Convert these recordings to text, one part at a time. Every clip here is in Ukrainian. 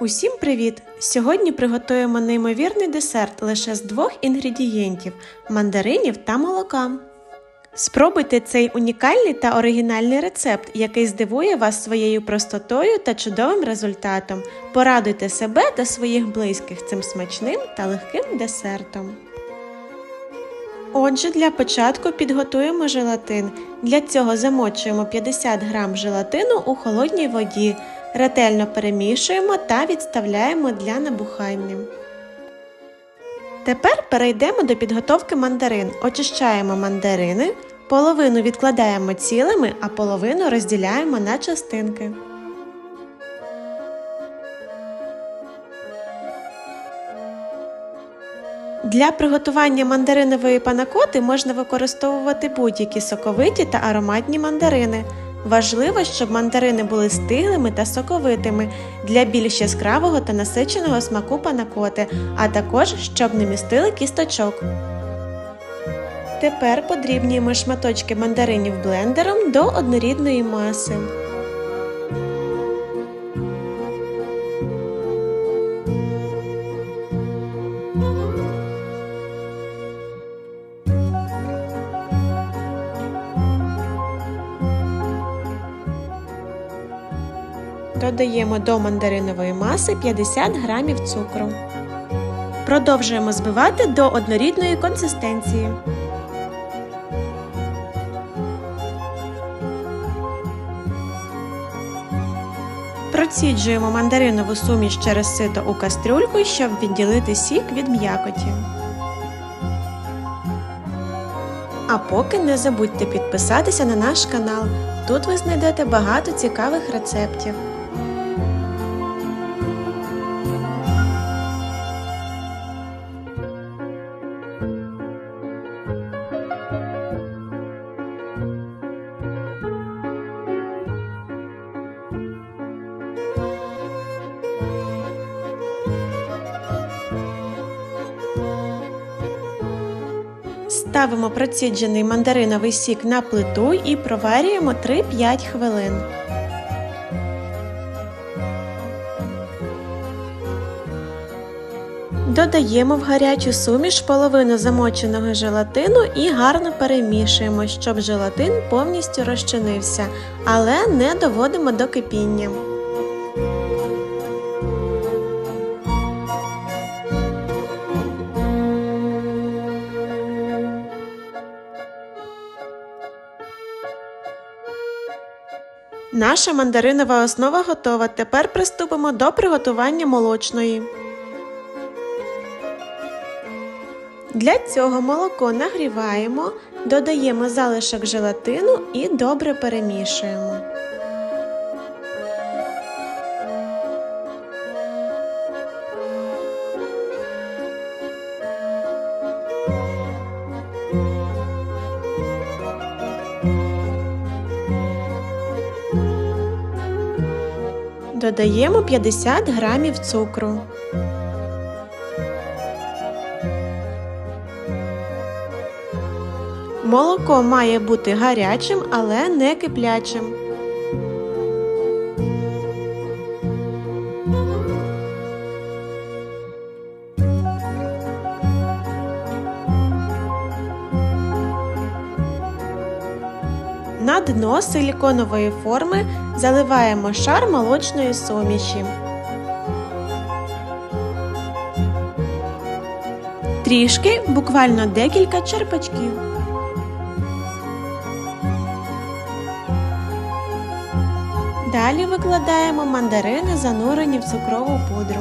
Усім привіт! Сьогодні приготуємо неймовірний десерт лише з двох інгредієнтів мандаринів та молока. Спробуйте цей унікальний та оригінальний рецепт, який здивує вас своєю простотою та чудовим результатом. Порадуйте себе та своїх близьких цим смачним та легким десертом. Отже, для початку підготуємо желатин. Для цього замочуємо 50 г желатину у холодній воді. Ретельно перемішуємо та відставляємо для набухання. Тепер перейдемо до підготовки мандарин. Очищаємо мандарини, половину відкладаємо цілими, а половину розділяємо на частинки. Для приготування мандаринової панакоти можна використовувати будь-які соковиті та ароматні мандарини. Важливо, щоб мандарини були стиглими та соковитими для більш яскравого та насиченого смаку панакоти, а також щоб не містили кісточок. Тепер подрібнюємо шматочки мандаринів блендером до однорідної маси. Додаємо до мандаринової маси 50 г цукру. Продовжуємо збивати до однорідної консистенції. Проціджуємо мандаринову суміш через сито у кастрюльку, щоб відділити сік від м'якоті. А поки не забудьте підписатися на наш канал. Тут ви знайдете багато цікавих рецептів. Ставимо проціджений мандариновий сік на плиту і проварюємо 3-5 хвилин. Додаємо в гарячу суміш половину замоченого желатину і гарно перемішуємо, щоб желатин повністю розчинився, але не доводимо до кипіння. Наша мандаринова основа готова. Тепер приступимо до приготування молочної. Для цього молоко нагріваємо, додаємо залишок желатину і добре перемішуємо. Додаємо 50 грамів цукру. Молоко має бути гарячим, але не киплячим. На дно силіконової форми заливаємо шар молочної суміші. Трішки, буквально декілька черпачків. Далі викладаємо мандарини, занурені в цукрову пудру.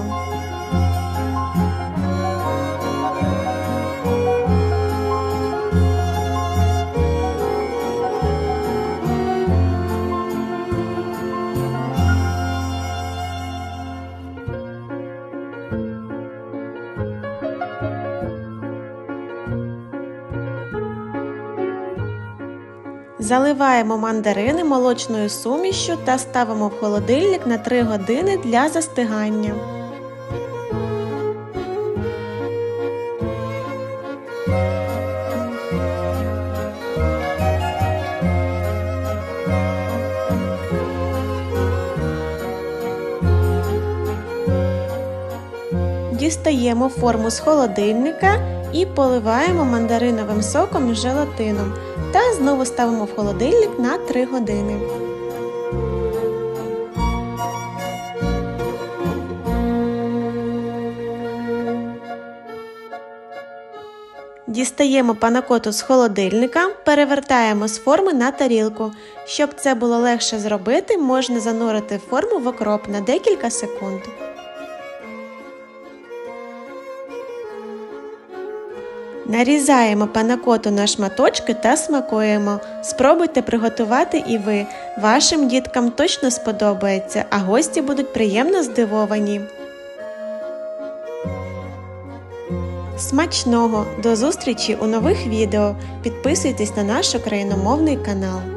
Заливаємо мандарини молочною сумішю та ставимо в холодильник на 3 години для застигання. Дістаємо форму з холодильника і поливаємо мандариновим соком з желатином та знову ставимо в холодильник на 3 години. Дістаємо панакоту з холодильника, перевертаємо з форми на тарілку. Щоб це було легше зробити, можна занурити форму в окроп на декілька секунд. Нарізаємо панакоту на шматочки та смакуємо. Спробуйте приготувати і ви. Вашим діткам точно сподобається, а гості будуть приємно здивовані. Смачного! До зустрічі у нових відео. Підписуйтесь на наш україномовний канал.